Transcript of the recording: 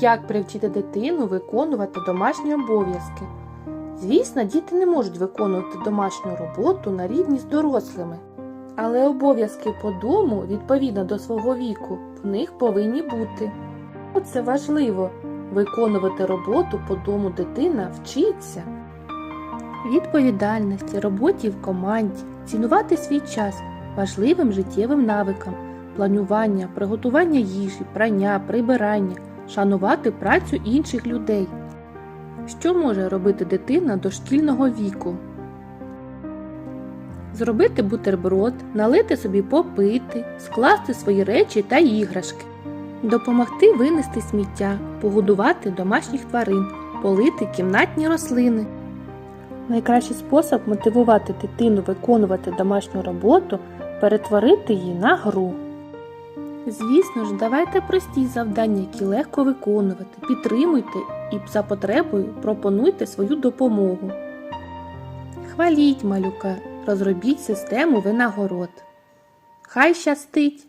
Як привчити дитину виконувати домашні обов'язки? Звісно, діти не можуть виконувати домашню роботу на рівні з дорослими. Але обов'язки по дому, відповідно до свого віку, в них повинні бути. Це важливо виконувати роботу по дому дитина вчиться. Відповідальності, роботі в команді, цінувати свій час важливим життєвим навикам, планування, приготування їжі, прання, прибирання, шанувати працю інших людей. Що може робити дитина дошкільного віку? Зробити бутерброд, налити собі попити, скласти свої речі та іграшки, допомогти винести сміття, погодувати домашніх тварин, полити кімнатні рослини. Найкращий спосіб мотивувати дитину виконувати домашню роботу перетворити її на гру. Звісно ж, давайте прості завдання, які легко виконувати, підтримуйте і за потребою пропонуйте свою допомогу. Хваліть малюка, розробіть систему винагород. Хай щастить!